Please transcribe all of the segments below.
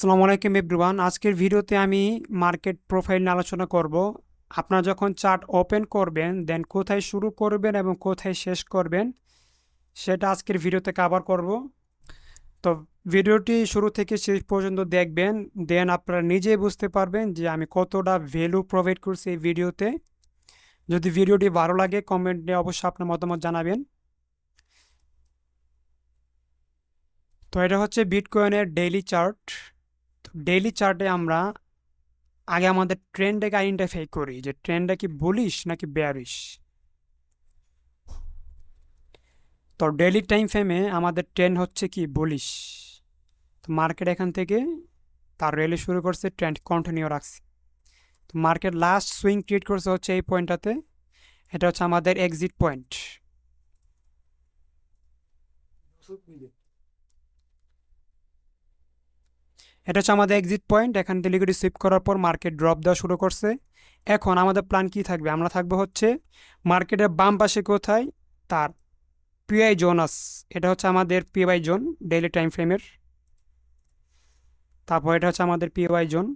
আসসালামু আলাইকুম এভরিওয়ান। আজকের ভিডিওতে আমি মার্কেট প্রোফাইল নিয়ে আলোচনা করব। আপনারা যখন চার্ট ওপেন করবেন, দেন কোথায় শুরু করবেন এবং কোথায় শেষ করবেন, সেটা আজকের ভিডিওতে কভার করব। তো ভিডিওটি শুরু থেকে শেষ পর্যন্ত দেখবেন, দেন আপনারা নিজেই বুঝতে পারবেন যে আমি কতটা ভ্যালু প্রোভাইড করছি এই ভিডিওতে। যদি ভিডিওটি ভালো লাগে কমেন্টে অবশ্যই আপনার মতামত জানাবেন। তো এটা হচ্ছে বিটকয়েনের ডেইলি চার্ট ডেইলি চার্টে আমরা আগে আমাদের ট্রেন্ডটাকে আইডেন্টিফাই করি? যে ট্রেন্ডটা কি বুলিশ নাকি বেয়ারিশ তো ডেইলি টাইম ফ্রেমে আমাদের ট্রেন্ড হচ্ছে কি বুলিশ তো মার্কেট এখান থেকে তার র্যালি শুরু করছে ট্রেন্ড কন্টিনিউ রাখছে। তো মার্কেট লাস্ট সুইং ক্রিয়েট করছে হচ্ছে এই পয়েন্টটাতে এটা হচ্ছে আমাদের এক্সিট পয়েন্ট এটা হচ্ছে আমাদের এক্সিট পয়েন্ট এখান থেকে লিকুইড সুইপ করার পর মার্কেট ড্রপ দেওয়া শুরু করছে। এখন আমাদের প্ল্যান কি থাকবে? আমরা থাকব হচ্ছে মার্কেটের বাম পাশে কোথায়? তার পিআই জোন আস এটা হচ্ছে আমাদের পিওয়াই জোন ডেইলি টাইম ফ্রেমের তারপর এটা হচ্ছে আমাদের পিওয়াই জোন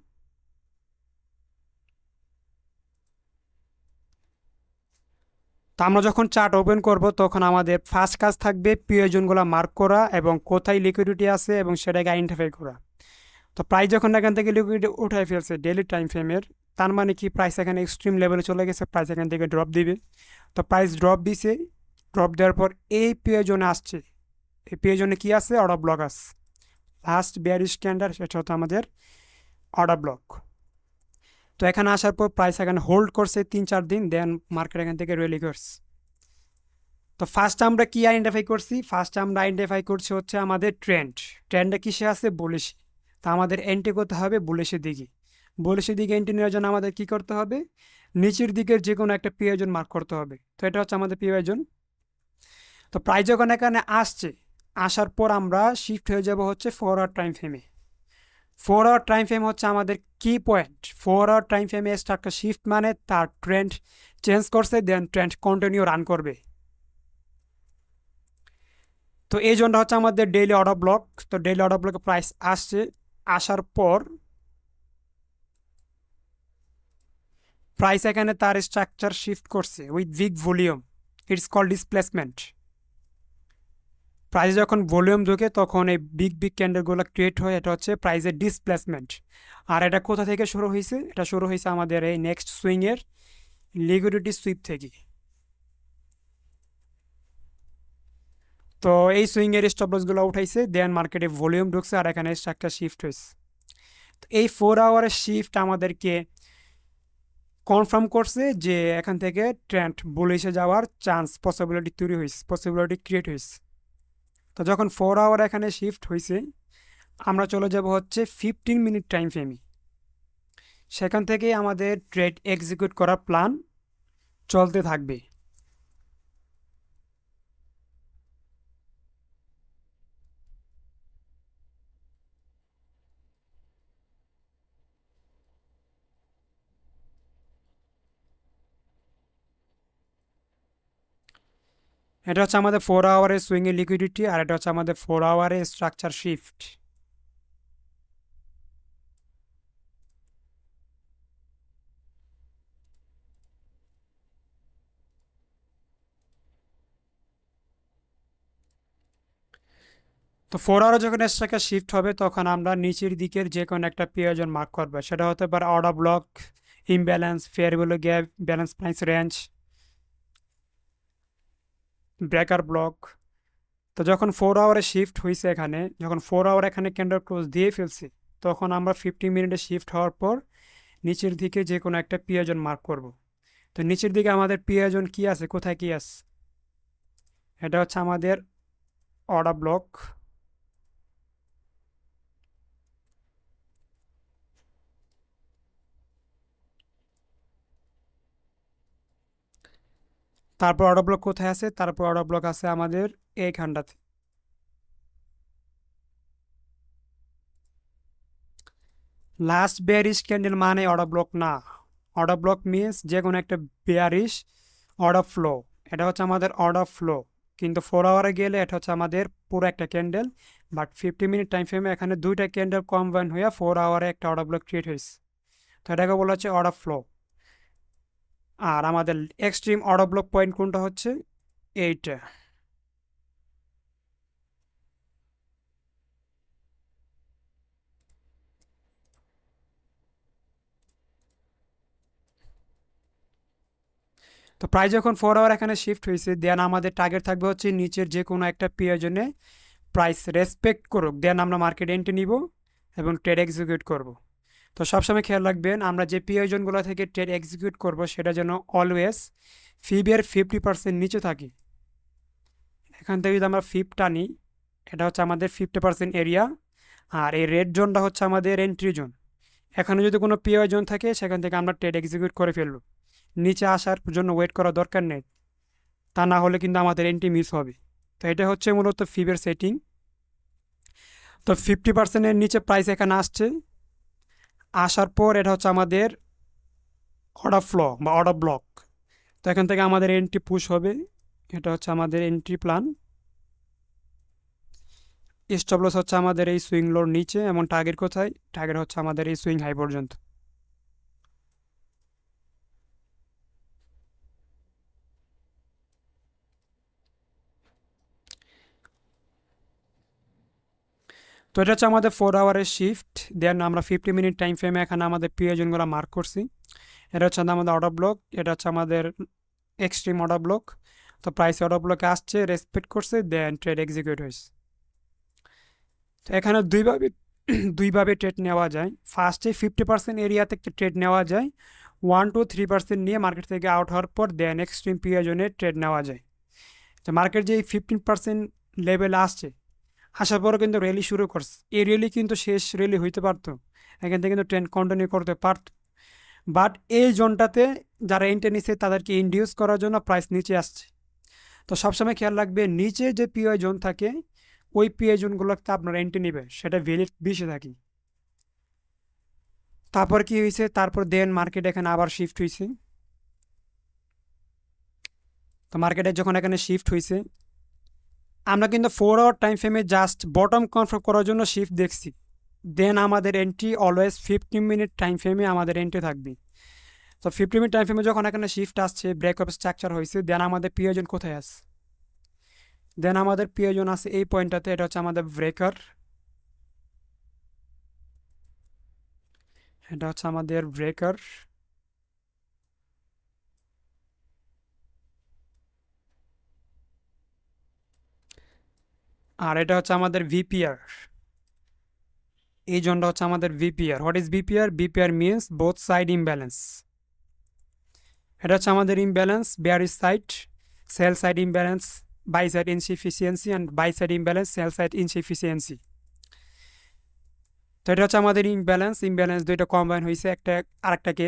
তো আমরা যখন চার্ট ওপেন করব, তখন আমাদের ফার্স্ট কাজ থাকবে পিওয়াই জোনগুলো মার্ক করা এবং কোথায় লিকুইডিটি আছে এবং সেটাকে আইডেন্টিফাই করা। তো প্রাইস যখন এখান থেকে লিকুইড উঠাই ফেলছে ডেলি টাইম ফ্রেমের তার মানে কি প্রাইস এখানে এক্সট্রিম লেভেলে চলে গেছে প্রাইস এখান থেকে ড্রপ দিবে। তো প্রাইস ড্রপ দিছে ড্রপ দেওয়ার পর এই পেজনে আসছে। এই পেজনে কি আছে? অর্ডার ব্লক আছে। লাস্ট বিয়ার স্ট্যান্ডার্ড সেটা হচ্ছে আমাদের অর্ডার ব্লক তো এখানে আসার পর প্রাইস এখানে হোল্ড করছে তিন চার দিন দেন মার্কেট এখান থেকে রেলি করছে। তো ফার্স্ট আমরা কি আইডেন্টিফাই করছি? ফার্স্ট আমরা আইডেন্টিফাই করছি হচ্ছে আমাদের ট্রেন্ড ট্রেন্ডটা কিসে আছে? বলিস তা আমাদের এন্ট্রি করতে হবে বুলেশের দিকে। বুলেশের দিকে এন্ট্রি নেওয়ার জন্য আমাদের কী করতে হবে? নিচের দিকের যে কোনো একটা পিওজন মার্ক করতে হবে। তো এটা হচ্ছে আমাদের পিওজন তো প্রায় যখন এখানে আসছে, আসার পর আমরা শিফট হয়ে যাব হচ্ছে ফোর আওয়ার টাইম ফ্রেমে ফোর আওয়ার টাইম ফ্রেম হচ্ছে আমাদের কি পয়েন্ট ফোর আওয়ার টাইম ফ্রেমে একটা শিফট মানে তার ট্রেন্ড চেঞ্জ করছে দেন ট্রেন্ড কন্টিনিউ রান করবে। তো এই জন্য হচ্ছে আমাদের ডেইলি অর্ডার ব্লক তো ডেইলি অর্ডার ব্লকে প্রাইস আসছে। আসার পর প্রাইস এখানে তার স্ট্রাকচার শিফট করছে with big volume it's call displacement price যখন ভলিউম ঢোকে তখন এই বিগ বিগ ক্যান্ডেলগুলো ক্রিয়েট হয়, এটা হচ্ছে প্রাইসের ডিসপ্লেসমেন্ট আর এটা কোথা থেকে শুরু হয়েছে? এটা শুরু হয়েছে আমাদের এই নেক্সট সুইংয়ের লিকুইডিটি সুইপ থেকে। তো এই সুইংয়ের স্টপলসগুলো উঠাইছে দেন মার্কেটে ভলিউম ঢুকছে আর এখানে একটা শিফট হয়েছে তো এই ফোর আওয়ারের শিফট আমাদেরকে কনফার্ম করছে যে এখান থেকে ট্রেন্ড বলিশে যাওয়ার চান্স পসিবিলিটি তৈরি হয়েছে পসিবিলিটি ক্রিয়েট হয়েছে তো যখন ফোর আওয়ার এখানে শিফট হয়েছে আমরা চলে যাব হচ্ছে ফিফটিন মিনিট টাইম ফ্রেমে সেখান থেকে আমাদের ট্রেড এক্সিকিউট করার প্ল্যান চলতে থাকবে। এটা হচ্ছে আমাদের ফোর আওয়ারের সুইংয়ের লিকুইডিটি আর এটা হচ্ছে আমাদের ফোর আওয়ারের স্ট্রাকচার শিফট তো ফোর আওয়ার যখন স্ট্রাকচার শিফট হবে, তখন আমরা নিচের দিকের যে কোনো একটা প্রয়োজন মার্ক করব। সেটা হতে পারে order block imbalance fair gap balance price range breaker block তো যখন ফোর আওয়ারে শিফট হয়েছে এখানে, যখন ফোর আওয়ার এখানে ক্যান্ডেল ক্লোজ দিয়ে ফেলছি, তখন আমরা ফিফটি মিনিটে শিফট হওয়ার পর নিচের দিকে যে কোনো একটা পিয়াজন মার্ক করব। তো নিচের দিকে আমাদের পিয়াজন কি আছে? কোথায় কি আছে? এটা হচ্ছে আমাদের অর্ডার ব্লক তারপর অর্ডার ব্লক কোথায় আছে? তারপর অর্ডার ব্লক আছে আমাদের এইখানটাতে। লাস্ট বেয়ারিশ ক্যান্ডেল মানে অর্ডার ব্লক না। অর্ডার ব্লক মিনস যে কোনো একটা বেয়ারিশ অর্ডার ফ্লো এটা হচ্ছে আমাদের অর্ডার ফ্লো কিন্তু ফোর আওয়ারে গেলে এটা হচ্ছে আমাদের পুরো একটা candle but fifty minute time ফ্রেমে এখানে দুইটা ক্যান্ডেল কম্বাইন হয়ে ফোর আওয়ারে একটা অর্ডার ব্লক ক্রিয়েট হয়েছে। তো এটাকে বলা হচ্ছে অর্ডার ফ্লো আর আমাদের এক্সট্রিম অর্ডার ব্লক পয়েন্ট কোনটা হচ্ছে? এইটা। তো প্রায় যখন ফোর আওয়ার এখানে শিফট হয়েছে দেন আমাদের টার্গেট থাকবে হচ্ছে নিচের যে কোনো একটা প্রয়োজনে প্রাইস রেসপেক্ট করুক। দেন আমরা মার্কেট এন্ট্রি নিব এবং ট্রেড এক্সিকিউট করব। তো সবসময় খেয়াল রাখবেন, আমরা যে প্রয়োজনগুলো থেকে ট্রেড এক্সিকিউট করব, সেটা যেন অলওয়েজ ফিবের ফিফটি পার্সেন্ট নিচে থাকে। এখান থেকে যদি আমরা ফিফ টানি এটা হচ্ছে আমাদের ফিফটি পার্সেন্ট এরিয়া আর এই রেড জোনটা হচ্ছে আমাদের এন্ট্রি জোন এখানে যদি কোনো প্রয়োজন থাকে, সেখান থেকে আমরা ট্রেড এক্সিকিউট করে ফেলব। নিচে আসার জন্য ওয়েট করা দরকার নেই। তা না হলে কিন্তু আমাদের এন্ট্রি মিস হবে। তো এটা হচ্ছে মূলত ফিবের সেটিং তো ফিফটি পার্সেন্টের নিচে প্রাইস এখানে আসছে। আসার পর এটা হচ্ছে আমাদের অর্ডার ফ্লো বা অর্ডার ব্লক তো এখান থেকে আমাদের এন্ট্রি পুশ হবে। এটা হচ্ছে আমাদের এন্ট্রি প্ল্যান স্টপলস হচ্ছে আমাদের এই সুইং লোর নিচে এমন টার্গেট কোথায়? টার্গেট হচ্ছে আমাদের এই সুইং হাই পর্যন্ত। তো এটা হচ্ছে আমাদের ফোর আওয়ারের শিফট দেন আমরা ফিফটি মিনিট টাইম ফ্রেমে এখানে আমাদের প্রিয়জনগুলো মার্ক করছি। এটা হচ্ছে আমাদের অর্ডার ব্লক এটা হচ্ছে আমাদের এক্সট্রিম অর্ডার ব্লক তো প্রাইস অর্ডার ব্লকে আসছে রেসপেক্ট করছে দেন ট্রেড এক্সিকিউট হয়েছে। তো এখানে দুইভাবে দুইভাবে ট্রেড নেওয়া যায়। ফার্স্টে ফিফটি পার্সেন্ট এরিয়া থেকে ট্রেড নেওয়া যায়। ওয়ান টু থ্রি পার্সেন্ট নিয়ে মার্কেট থেকে আউট হওয়ার পর দেন এক্সট্রিম পিরিয়জনে ট্রেড নেওয়া যায়। তো মার্কেট যে ফিফটিন পার্সেন্ট লেভেল আসছে আসার পরও কিন্তু র্যালি শুরু করছে। এই র্যালি কিন্তু শেষ র্যালি হইতে পারতো। এখান থেকে কিন্তু ট্রেন কন্টিনিউ করতে পারত। বাট এই জোনটাতে যারা এন্টে নিচ্ছে তাদেরকে ইন্ডিউস করার জন্য প্রাইস নিচে আসছে। তো সবসময় খেয়াল রাখবে, নিচে যে পিওয়াই জোন থাকে, ওই পিওয়াই জোনগুলোতে আপনার এন্টে নেবে। সেটা ভ্যালিড বেশি থাকে। তারপর কি হয়েছে তারপর দেন মার্কেট এখানে আবার শিফট হয়েছে তো মার্কেটে যখন এখানে শিফট হয়েছে আমরা কিন্তু ফোর আওয়ার টাইম ফ্রেমে জাস্ট বটম কনফার্ম করার জন্য শিফট দেখছি। দেন আমাদের entry always fifteen minute time ফ্রেমে আমাদের এন্ট্রি থাকবে। তো ফিফটি মিনিট টাইম ফ্রেমে যখন এখানে শিফট আসছে ব্রেক অফ স্ট্রাকচার হয়েছে দেন আমাদের প্রিয়জন কোথায় আছে? দেন আমাদের প্রিয়জন আছে এই পয়েন্টটাতে, এটা হচ্ছে আমাদের ব্রেকার এটা হচ্ছে আমাদের ব্রেকার আর এটা হচ্ছে আমাদের ভিপিআর এই জোনটা হচ্ছে আমাদের VPR what is VPR VPR means both side imbalance এটা হচ্ছে আমাদের imbalance bearish side sell side imbalance buy side insufficiency and buy side imbalance sell side insufficiency তো এটা হচ্ছে আমাদের ইমব্যালেন্স ইমব্যালেন্স দুইটা কম্বাইন হয়েছে একটা আরেকটাকে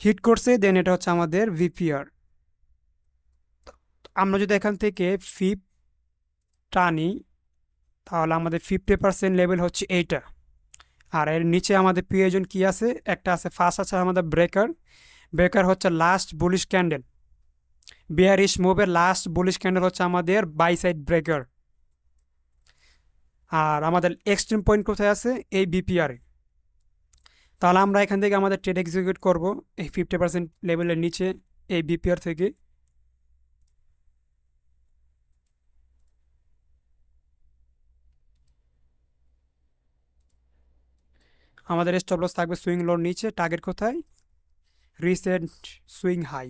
হিট করছে দেন এটা হচ্ছে আমাদের ভিপিআর আমরা যদি এখান থেকে ফিপ টানি তাহলে আমাদের ফিফটি পার্সেন্ট লেভেল হচ্ছে এইটা। আর এর নিচে আমাদের প্রয়োজন কি আছে? একটা আছে ফার্স্ট আছে আমাদের ব্রেকার ব্রেকার হচ্ছে লাস্ট বুলিশ ক্যান্ডেল বিয়ারিশ মুভের লাস্ট বুলিশ ক্যান্ডেল হচ্ছে আমাদের বাই সাইড ব্রেকার আর আমাদের এক্সট্রিম পয়েন্ট কোথায় আছে? এই বিপিআরে তাহলে আমরা এখান থেকে আমাদের ট্রেড এক্সিকিউট করব এই ফিফটি পার্সেন্ট লেভেলের নিচে, এই বিপিআর থেকে। আমাদের স্টপ লস থাকবে সুইং লোর নিচে টার্গেট কোথায়? রিসেন্ট সুইং হাই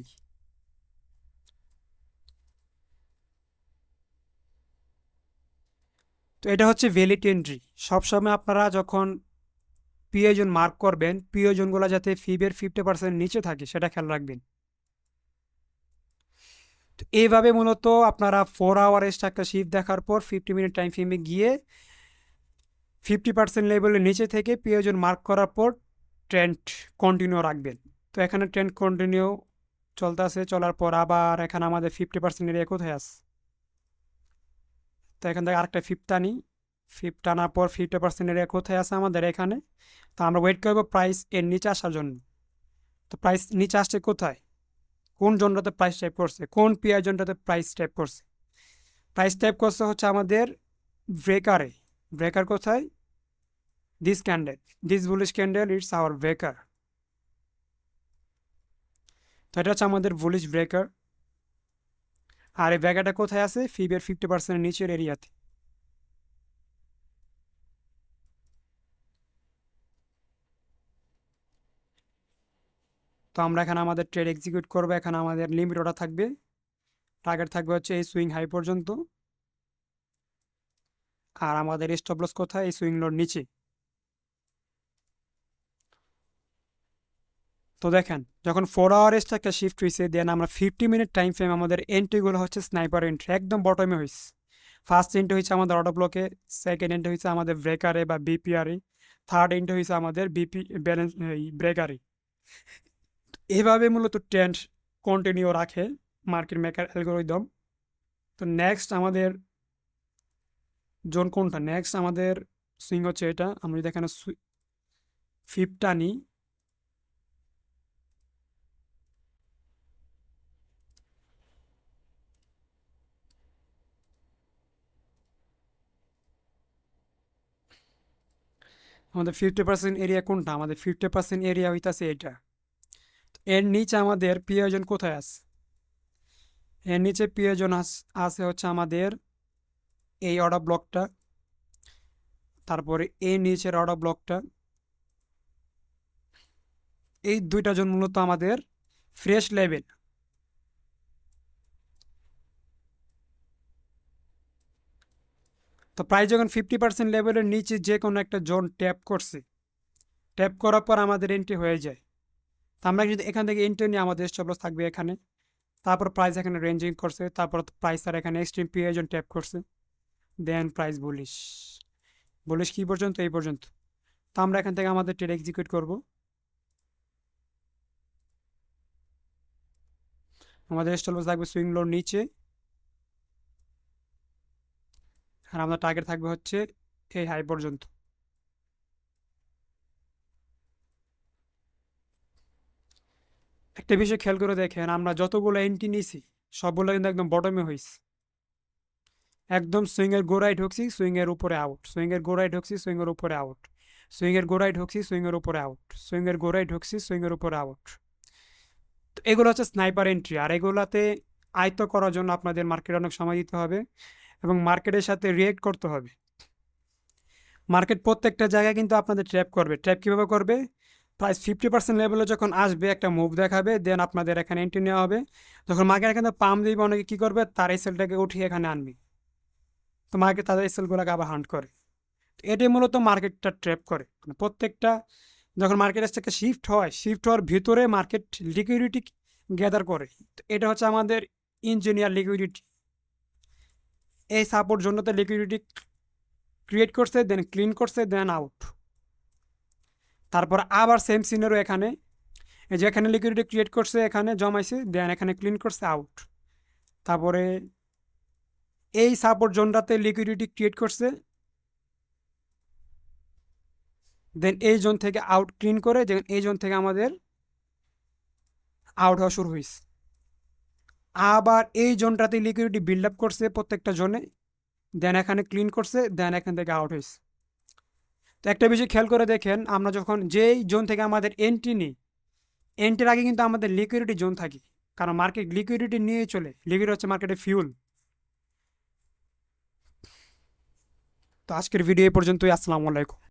তো এটা হচ্ছে ভ্যালিড এন্ট্রি সবসময় আপনারা যখন প্রিয়জন মার্ক করবেন, প্রিয়জনগুলো যাতে ফিবের ফিফটি পার্সেন্ট নিচে থাকে, সেটা খেয়াল রাখবেন। তো এইভাবে মূলত আপনারা ফোর আওয়ার একটা শিফট দেখার পর ফিফটি মিনিট টাইম ফিমে গিয়ে ফিফটি পার্সেন্ট লেভেলের নিচে থেকে প্রিয়জন মার্ক করার পর ট্রেন্ড কন্টিনিউ রাখবেন। তো এখানে ট্রেন্ড কন্টিনিউ চলতে আছে চলার পর আবার এখানে আমাদের ফিফটি পার্সেন্ট এরিয়া কোথায় আছে? তো এখান থেকে আরেকটা ফিফট টানি। ফিফট টানার পর ফিফটি পার্সেন্ট এরিয়া কোথায় আছে আমাদের এখানে? তো আমরা ওয়েট করব প্রাইস এর নিচে আসার জন্য। তো প্রাইস নিচে আসছে কোথায়? কোন জনটাতে প্রাইস টাইপ করছে? কোন পিআই জনটাতে প্রাইস টাইপ করছে? প্রাইস টাইপ করছে হচ্ছে আমাদের ব্রেকারে ব্রেকার কোথায়? This candle this bullish candle it's our breaker তো এটা হচ্ছে আমাদের বুলিশ ব্রেকার আর এই ব্রেকারটা কোথায় আছে? ফিবের ফিফটি পার্সেন্টের নিচের এরিয়াতে তো। আমরা এখানে আমাদের ট্রেড এক্সিকিউট করব। এখানে আমাদের লিমিট ওটা থাকবে। টার্গেট থাকবে হচ্ছে এই সুইং হাই পর্যন্ত। আর আমাদের স্টপ লস কোথায়? এই সুইং লোড নিচে। তো দেখেন, যখন ফোর আওয়ার্সটা একটা শিফট হয়েছে দেন আমরা ফিফটি মিনিট টাইম ফ্রেম আমাদের এন্ট্রিগুলো হচ্ছে স্নাইপার এন্ট্রি একদম বটমে হয়েছে ফার্স্ট এন্ট্রি হয়েছে আমাদের অটো ব্লকে সেকেন্ড এন্ট্রি হয়েছে আমাদের ব্রেকারে বা বিপিআরে থার্ড এন্ট্রি হয়েছে আমাদের বিপি ব্যালেন্স ব্রেকারে এভাবে মূলত ট্রেন্ড কন্টিনিউ রাখে মার্কেট মেকার অ্যালগোরিদম তো নেক্সট আমাদের জোন কোনটা? নেক্সট আমাদের সুইং হচ্ছে এটা। আমরা যদি এখানে ফিফটা নিই আমাদের ফিফটি পার্সেন্ট এরিয়া কোনটা? আমাদের ফিফটি পার্সেন্ট এরিয়া হইতাছে এটা। এর নিচে আমাদের প্রিয়জন কোথায় আছে? এর নিচে প্রিয়জন আছে হচ্ছে আমাদের এই অর্ডার ব্লকটা, তারপরে এই নিচের অর্ডার ব্লকটা, এই দুইটা জন মূলত আমাদের ফ্রেশ লেভেল তো প্রায় যখন ফিফটি পার্সেন্ট লেভেলের নিচে যে কোনো একটা জোন ট্যাপ করছে, ট্যাপ করার পর আমাদের এন্ট্রি হয়ে যায়। তো আমরা যদি এখান থেকে এন্ট্রি নিয়ে আমাদের স্টপ লস থাকবে এখানে। তারপর প্রাইস এখানে রেঞ্জিং করছে, তারপর প্রাইস আর এখানে এক্সট্রিম পিএজন ট্যাপ করছে। দেন প্রাইস বলিশ বলিশ কী পর্যন্ত? এই পর্যন্ত। তো আমরা এখান থেকে আমাদের ট্রেড এক্সিকিউট করব। আমাদের স্টপ লস থাকবে সুইং লোর নিচে। আর আমাদের টার্গেট থাকবে হচ্ছে এই হাই পর্যন্ত। একটা বিষয় খেয়াল করে দেখেন, আমরা যতগুলো এন্ট্রি নিছি সবগুলো কিন্তু একদম বটমে হয়েছে। একদম সুইংয়ের গোড়ায় ঢুকছি সুইংয়ের উপরে আউট সুইংয়ের গোড়ায় ঢুকছি সুইংয়ের উপরে আউট সুইংয়ের গোড়ায় ঢুকছি সুইংয়ের উপরে আউট সুইংয়ের গোড়ায় ঢুকছি সুইংয়ের উপরে আউট তো এগুলো হচ্ছে স্নাইপার এন্ট্রি আর এগুলাতে আয়ত্ত করার জন্য আপনাদের মার্কেটে অনেক সময় দিতে হবে এবং মার্কেটের সাথে রিয়েক্ট করতে হবে। মার্কেট প্রত্যেকটা জায়গায় কিন্তু আপনাদের ট্র্যাপ করবে। ট্র্যাপ কীভাবে করবে? প্রাইস ফিফটি পার্সেন্ট লেভেলে যখন আসবে, একটা মুভ দেখাবে দেন আপনাদের এখানে এন্ট্রি নেওয়া হবে। যখন মার্কেট এখানে পাম দিবে, অনেকে কী করবে? তার এই সেলটাকে উঠিয়ে এখানে আনবে। তো মার্কেট তাদের সেলগুলোকে আবার হান্ট করে। তো এটাই মূলত মার্কেটটা ট্র্যাপ করে। মানে প্রত্যেকটা যখন মার্কেট থেকে শিফট হয় শিফট হওয়ার ভিতরে মার্কেট লিকুইডিটি গ্যাদার করে। তো এটা হচ্ছে আমাদের ইঞ্জিনিয়ার লিকুইডিটি এই সাপোর্ট জন্য তো লিকুইডিটি ক্রিয়েট করছে দেন ক্লিন করছে দেন আউট তারপর আবার সেম সিনেরও এখানে। এই যে এখানে লিকুইডিটি ক্রিয়েট করছে, এখানে জমাইছে দেন এখানে ক্লিন করছে আউট তারপরে এই সাপোর্ট জোনটাতে লিকুইডিটি ক্রিয়েট করছে। দেন এই জোন থেকে আউট ক্লিন করে যেন এই জোন থেকে আমাদের আউট হওয়া শুরু হয়েছে আবার এই জোনটাতে লিকুইডিটি বিল্ড আপ করছে প্রত্যেকটা জোনে দেন এখানে ক্লিন করছে দেন এখান থেকে আউট হয়েছে তো একটা বিষয় খেয়াল করে দেখেন, আমরা যখন যেই জোন থেকে আমাদের এন্ট্রি নিই এন্ট্রির আগে কিন্তু আমাদের লিকুইডিটি জোন থাকে। কারণ মার্কেট লিকুইডিটি নিয়েই চলে। লিকুইড হচ্ছে মার্কেটে ফিউল তো আজকের ভিডিও এই পর্যন্তই আসসালামু আলাইকুম।